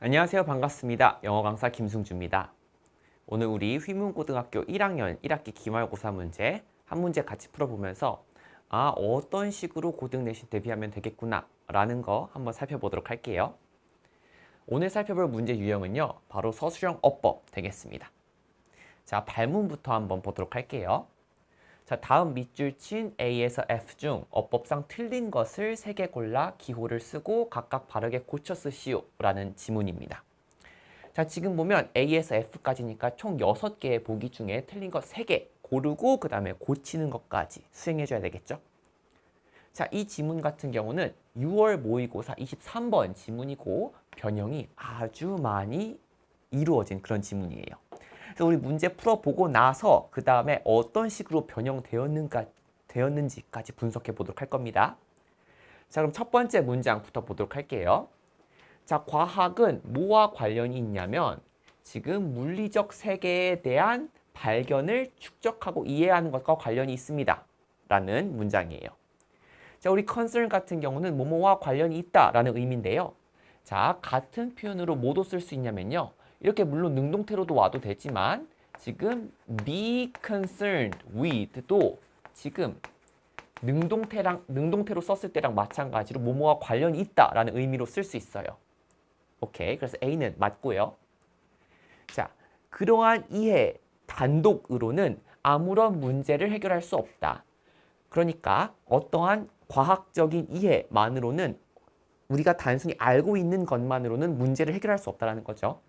안녕하세요. 반갑습니다. 영어 강사 김승주입니다. 오늘 우리 휘문고등학교 1학년 1학기 기말고사 문제 한 문제 같이 풀어보면서 아 어떤 식으로 고등 내신 대비하면 되겠구나 라는 거 한번 살펴보도록 할게요. 오늘 살펴볼 문제 유형은요. 바로 서술형 어법 되겠습니다. 자 발문부터 한번 보도록 할게요. 자 다음 밑줄 친 A에서 F 중 어법상 틀린 것을 세 개 골라 기호를 쓰고 각각 바르게 고쳐 쓰시오 라는 지문입니다. 자 지금 보면 A에서 F까지니까 총 6개의 보기 중에 틀린 것 3개 고르고 그 다음에 고치는 것까지 수행해 줘야 되겠죠. 자 이 지문 같은 경우는 6월 모의고사 23번 지문이고 변형이 아주 많이 이루어진 그런 지문이에요. 우리 문제 풀어보고 나서 그 다음에 어떤 식으로 변형되었는가 되었는지까지 분석해 보도록 할 겁니다. 자 그럼 첫 번째 문장부터 보도록 할게요. 자 과학은 뭐와 관련이 있냐면 지금 물리적 세계에 대한 발견을 축적하고 이해하는 것과 관련이 있습니다. 라는 문장이에요. 자 우리 concern 같은 경우는 뭐뭐와 관련이 있다라는 의미인데요. 자 같은 표현으로 뭐도 쓸 수 있냐면요. 이렇게 물론 능동태로도 와도 되지만 지금 be concerned with도 지금 능동태랑 능동태로 썼을 때랑 마찬가지로 뭐뭐와 관련이 있다라는 의미로 쓸 수 있어요. 오케이. 그래서 A는 맞고요. 자, 그러한 이해 단독으로는 아무런 문제를 해결할 수 없다. 그러니까 어떠한 과학적인 이해만으로는 우리가 단순히 알고 있는 것만으로는 문제를 해결할 수 없다는 거죠.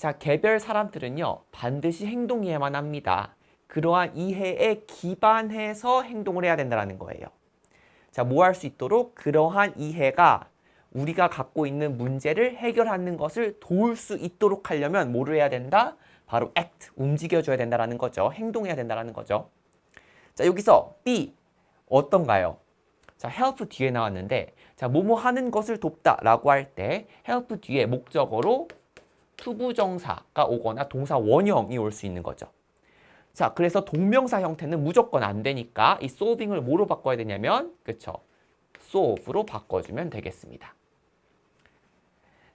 자, 개별 사람들은요, 반드시 행동 이해만 합니다. 그러한 이해에 기반해서 행동을 해야 된다는 거예요. 자, 뭐 할 수 있도록 그러한 이해가 우리가 갖고 있는 문제를 해결하는 것을 도울 수 있도록 하려면 뭐를 해야 된다? 바로 act, 움직여줘야 된다는 거죠. 행동해야 된다는 거죠. 자, 여기서 B, 어떤가요? 자, help 뒤에 나왔는데, 자, 뭐뭐 하는 것을 돕다 라고 할 때 help 뒤에 목적어로 투부정사가 오거나 동사 원형이 올 수 있는 거죠. 자, 그래서 동명사 형태는 무조건 안 되니까 이 solving을 뭐로 바꿔야 되냐면, 그쵸? solve로 바꿔주면 되겠습니다.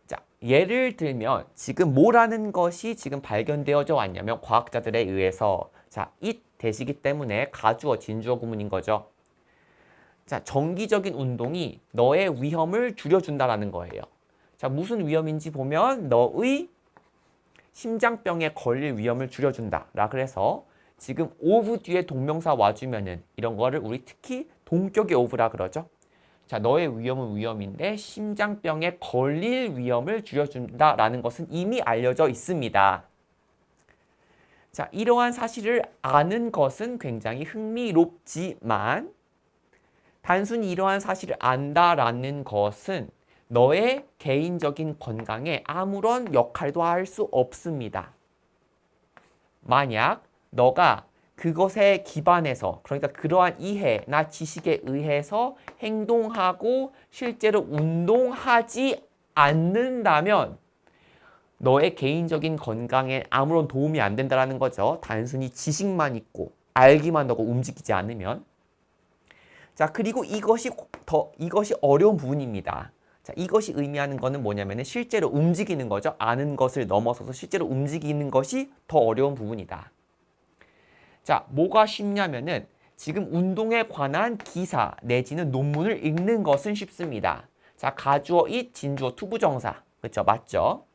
자, 예를 들면 지금 뭐라는 것이 지금 발견되어져 왔냐면 과학자들에 의해서 자, it 대시기 때문에 가주어, 진주어 구문인 거죠. 자, 정기적인 운동이 너의 위험을 줄여준다라는 거예요. 자, 무슨 위험인지 보면 너의 심장병에 걸릴 위험을 줄여준다. 라 그래서 지금 of 뒤에 동명사 와주면은 이런 거를 우리 특히 동격의 of라 그러죠. 자, 너의 위험은 위험인데 심장병에 걸릴 위험을 줄여준다라는 것은 이미 알려져 있습니다. 자, 이러한 사실을 아는 것은 굉장히 흥미롭지만 단순히 이러한 사실을 안다라는 것은 너의 개인적인 건강에 아무런 역할도 할 수 없습니다. 만약 너가 그것에 기반해서 그러니까 그러한 이해나 지식에 의해서 행동하고 실제로 운동하지 않는다면 너의 개인적인 건강에 아무런 도움이 안 된다는 거죠. 단순히 지식만 있고 알기만 하고 움직이지 않으면 자 그리고 이것이 더 이것이 어려운 부분입니다. 자 이것이 의미하는 것은 뭐냐면은 실제로 움직이는 거죠. 아는 것을 넘어서서 실제로 움직이는 것이 더 어려운 부분이다. 자, 뭐가 쉽냐면은 지금 운동에 관한 기사 내지는 논문을 읽는 것은 쉽습니다. 자, 가주어 잇, 진주어 투부정사. 그렇죠? 맞죠?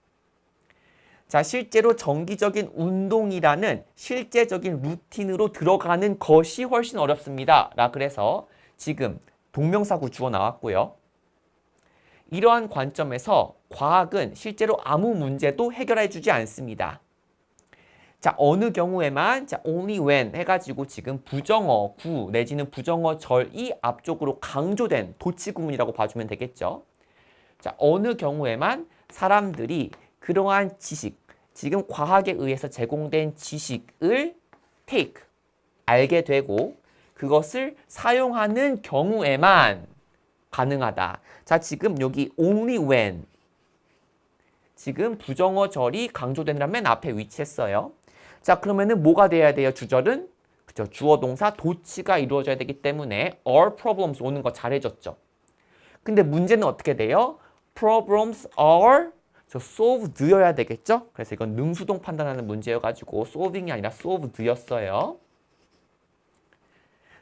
자, 실제로 정기적인 운동이라는 실제적인 루틴으로 들어가는 것이 훨씬 어렵습니다. 라 그래서 지금 동명사 구 주어 나왔고요. 이러한 관점에서 과학은 실제로 아무 문제도 해결해 주지 않습니다. 자, 어느 경우에만 자, only when 해가지고 지금 부정어 구 내지는 부정어 절이 앞쪽으로 강조된 도치 구문이라고 봐주면 되겠죠. 자, 어느 경우에만 사람들이 그러한 지식, 지금 과학에 의해서 제공된 지식을 take, 알게 되고 그것을 사용하는 경우에만 가능하다. 자, 지금 여기 only when 지금 부정어 절이 강조되는 맨 앞에 위치했어요. 자 그러면은 뭐가 돼야 돼요 주절은 그죠 주어 동사 도치가 이루어져야 되기 때문에 all problems 오는 거 잘해줬죠 근데 문제는 어떻게 돼요 problems are 저 solved여야 되겠죠? 그래서 이건 능수동 판단하는 문제여가지고 solving이 아니라 solved였어요.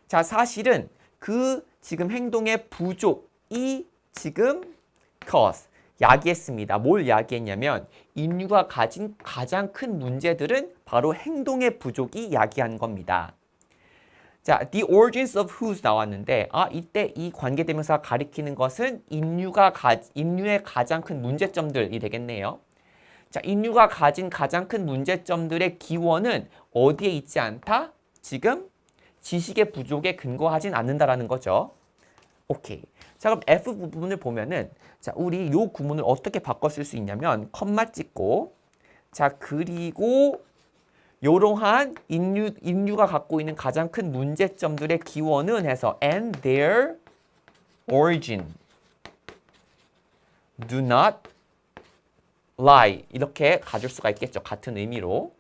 자, 사실은 그 지금 행동의 부족이 지금 cause, 야기했습니다. 뭘 야기했냐면 인류가 가진 가장 큰 문제들은 바로 행동의 부족이 야기한 겁니다. 자, the origins of whose 나왔는데 아 이때 이 관계대명사가 가리키는 것은 인류가 가, 인류의 가장 큰 문제점들이 되겠네요. 자, 인류가 가진 가장 큰 문제점들의 기원은 어디에 있지 않다? 지금 지식의 부족에 근거하진 않는다라는 거죠. 오케이. 자, 그럼 F 부분을 보면은 자, 우리 요 구문을 어떻게 쓸수 있냐면 컴마 찍고 자, 그리고 요러한 인류, 인류가 갖고 있는 가장 큰 문제점들의 기원은 해서 and their origin do not lie 이렇게 가질 수가 있겠죠. 같은 의미로.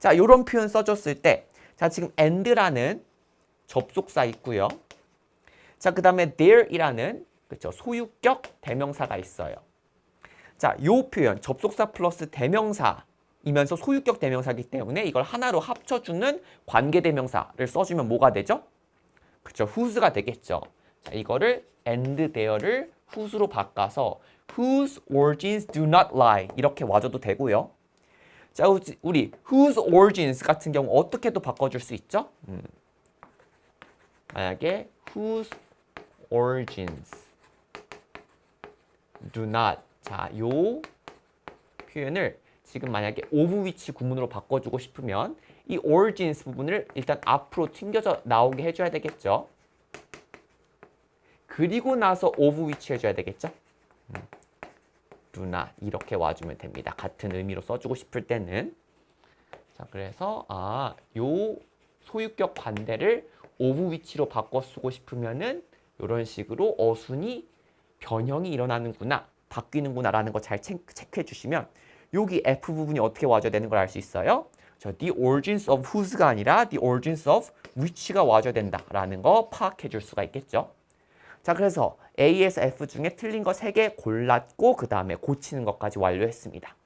자, 요런 표현 써줬을 때, 자, 지금 and라는 접속사 있고요. 자, 그 다음에 there이라는 그렇죠. 소유격 대명사가 있어요. 자, 요 표현 접속사 플러스 대명사이면서 소유격 대명사이기 때문에 이걸 하나로 합쳐주는 관계 대명사를 써주면 뭐가 되죠? 그렇죠. whose가 되겠죠. 자, 이거를 and there를 whose로 바꿔서 whose origins do not lie 이렇게 와줘도 되고요. 자, 우리 whose origins 같은 경우 어떻게 또 바꿔줄 수 있죠? 음. 만약에 whose origins do not 자, 요 표현을 지금 만약에 of which 구문으로 바꿔주고 싶으면 이 origins 부분을 일단 앞으로 튕겨져 나오게 해줘야 되겠죠. 그리고 나서 of which 해줘야 되겠죠. 음. Not 이렇게 와주면 됩니다. 같은 의미로 써주고 싶을 때는 자 그래서 아 요 소유격 관대를 of which로 바꿔 쓰고 싶으면은 이런 식으로 어순이 변형이 일어나는구나, 바뀌는구나 라는 거 잘 체크해 주시면 여기 F 부분이 어떻게 와줘야 되는 걸 알 수 있어요. 저 the origins of whose가 아니라 the origins of which가 와줘야 된다라는 거 파악해 줄 수가 있겠죠. 자, 그래서 A에서 F 중에 틀린 거 3개 골랐고 그 다음에 고치는 것까지 완료했습니다.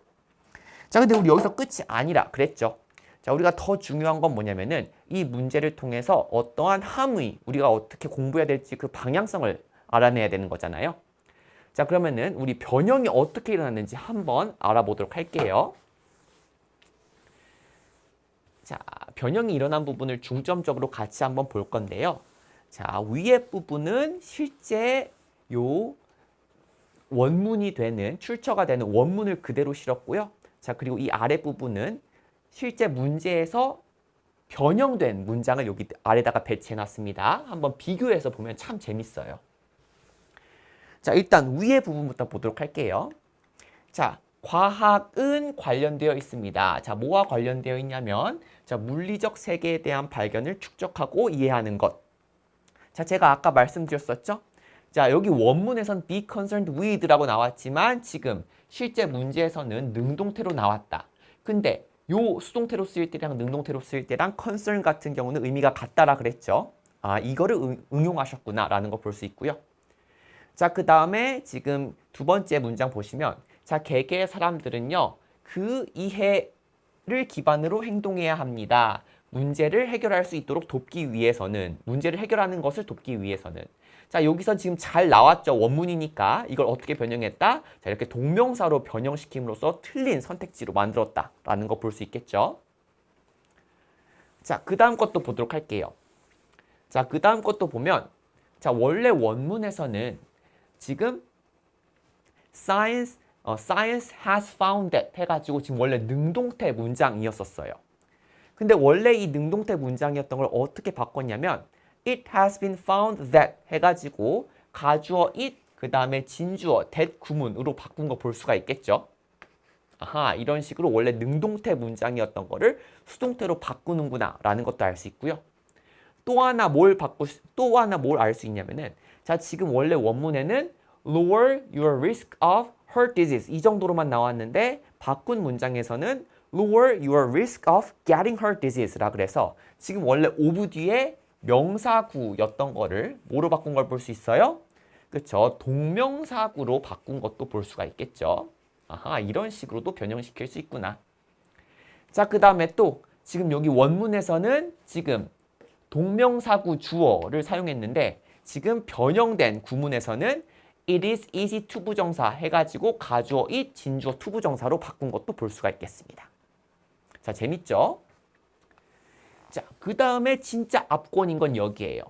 자, 근데 우리 여기서 끝이 아니라 그랬죠. 자, 우리가 더 중요한 건 뭐냐면은 이 문제를 통해서 어떠한 함의 우리가 어떻게 공부해야 될지 그 방향성을 알아내야 되는 거잖아요. 자, 그러면은 우리 변형이 어떻게 일어났는지 한번 알아보도록 할게요. 자, 변형이 일어난 부분을 중점적으로 같이 한번 볼 건데요. 자, 위에 부분은 실제 요 원문이 되는 출처가 되는 원문을 그대로 실었고요. 자, 그리고 이 아래 부분은 실제 문제에서 변형된 문장을 여기 아래다가 배치해 놨습니다. 한번 비교해서 보면 참 재밌어요. 자, 일단 위의 부분부터 보도록 할게요. 자, 과학은 관련되어 있습니다. 자, 뭐와 관련되어 있냐면 자, 물리적 세계에 대한 발견을 축적하고 이해하는 것. 자, 제가 아까 말씀드렸었죠? 자, 여기 원문에선 be concerned with라고 나왔지만 지금 실제 문제에서는 능동태로 나왔다. 근데 요 수동태로 쓰일 때랑 능동태로 쓰일 때랑 concern 같은 경우는 의미가 같다라 그랬죠. 아, 이거를 응, 응용하셨구나라는 거 볼 수 있고요. 자, 그 다음에 지금 두 번째 문장 보시면 자, 개개의 사람들은요. 그 이해를 기반으로 행동해야 합니다. 문제를 해결할 수 있도록 돕기 위해서는 문제를 해결하는 것을 돕기 위해서는. 자 여기서 지금 잘 나왔죠. 원문이니까 이걸 어떻게 변형했다? 자 이렇게 동명사로 변형시킴으로써 틀린 선택지로 만들었다 라는 거 볼 수 있겠죠? 자그 다음 것도 보도록 할게요. 자그 다음 것도 보면 자 원래 원문에서는 지금 science 어, science has found that 해가지고 지금 원래 능동태 문장이었었어요. 근데 원래 이 능동태 문장이었던 걸 어떻게 바꿨냐면 it has been found that 해가지고 가주어 it 그 다음에 진주어 that 구문으로 바꾼 거 볼 수가 있겠죠. 아하 이런 식으로 원래 능동태 문장이었던 거를 수동태로 바꾸는구나 라는 것도 알 수 있고요. 또 하나 뭘 바꾸 또 하나 뭘 알 수 있냐면은 자 지금 원래 원문에는 lower your risk of heart disease 이 정도로만 나왔는데 바꾼 문장에서는 lower your risk of getting heart disease라 그래서 지금 원래 of 뒤에 명사구였던 거를 뭐로 바꾼 걸 볼 수 있어요? 그쵸? 동명사구로 바꾼 것도 볼 수가 있겠죠. 아하, 이런 식으로도 변형시킬 수 있구나. 자, 그 다음에 또 지금 여기 원문에서는 지금 동명사구 주어를 사용했는데 지금 변형된 구문에서는 it is easy to 부정사 해가지고 가주어 it 진주어 to 부정사로 바꾼 것도 볼 수가 있겠습니다. 자, 재밌죠? 자, 그 다음에 진짜 압권인 건 여기에요.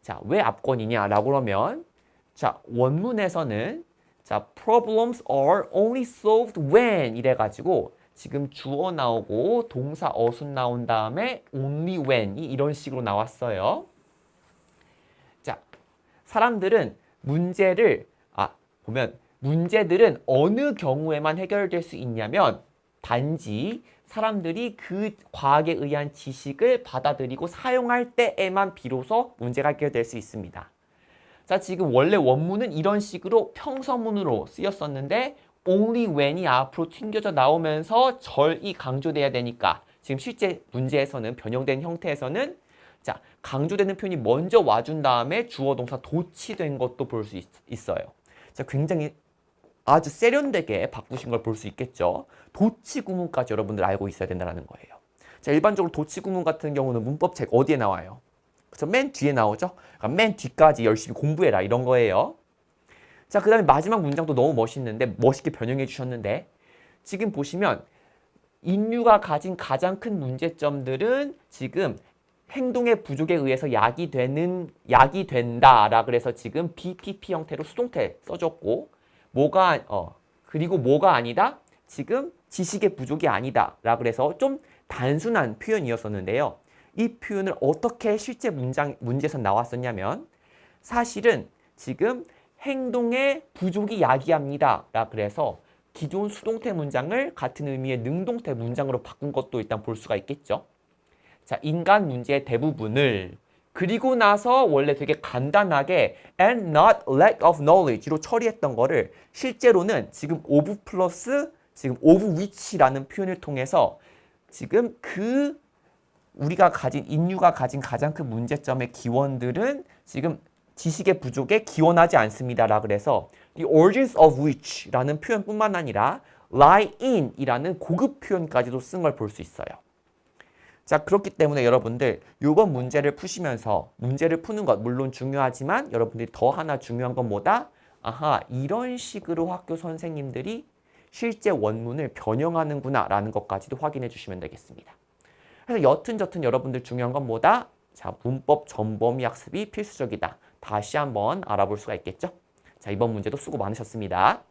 자, 왜 압권이냐라고 그러면 자, 원문에서는 자, problems are only solved when 이래가지고 지금 주어 나오고 동사 어순 나온 다음에 only when이 이런 식으로 나왔어요. 자, 사람들은 문제를 아 보면 문제들은 어느 경우에만 해결될 수 있냐면 단지 사람들이 그 과학에 의한 지식을 받아들이고 사용할 때에만 비로소 문제가 해결될 수 있습니다. 자, 지금 원래 원문은 이런 식으로 평서문으로 쓰였었는데 only when이 앞으로 튕겨져 나오면서 절이 강조돼야 되니까 지금 실제 문제에서는 변형된 형태에서는 자, 강조되는 표현이 먼저 와준 다음에 주어 동사 도치된 것도 볼 수 있어요. 자, 굉장히 아주 세련되게 바꾸신 걸 볼 수 있겠죠. 도치 구문까지 여러분들 알고 있어야 된다는 거예요. 자, 일반적으로 도치 구문 같은 경우는 문법 책 어디에 나와요? 그래서 맨 뒤에 나오죠. 그러니까 맨 뒤까지 열심히 공부해라 이런 거예요. 자, 그 다음에 마지막 문장도 너무 멋있는데 멋있게 변형해 주셨는데 지금 보시면 인류가 가진 가장 큰 문제점들은 지금 행동의 부족에 의해서 약이 되는 약이 된다라 그래서 지금 BPP 형태로 수동태 써줬고 뭐가 어 그리고 뭐가 아니다 지금 지식의 부족이 아니다 라 그래서 좀 단순한 표현이었었는데요. 이 표현을 어떻게 실제 문장 문제에서 나왔었냐면 사실은 지금 행동의 부족이 야기합니다 라 그래서 기존 수동태 문장을 같은 의미의 능동태 문장으로 바꾼 것도 일단 볼 수가 있겠죠. 자, 인간 문제의 대부분을 그리고 나서 원래 되게 간단하게 and not lack of knowledge로 처리했던 거를 실제로는 지금 of 플러스 지금 of which라는 표현을 통해서 지금 그 우리가 가진 인류가 가진 가장 큰 문제점의 기원들은 지금 지식의 부족에 기원하지 않습니다라 그래서 the origins of which라는 표현뿐만 아니라 lie in이라는 고급 표현까지도 쓴 걸 볼 수 있어요. 자 그렇기 때문에 여러분들 이번 문제를 푸시면서 문제를 푸는 것 물론 중요하지만 여러분들이 더 하나 중요한 건 뭐다? 아하 이런 식으로 학교 선생님들이 실제 원문을 변형하는구나 라는 것까지도 확인해 주시면 되겠습니다. 그래서 여튼 저튼 여러분들 중요한 건 뭐다? 자 문법 전범위 학습이 필수적이다. 다시 한번 알아볼 수가 있겠죠? 자 이번 문제도 수고 많으셨습니다.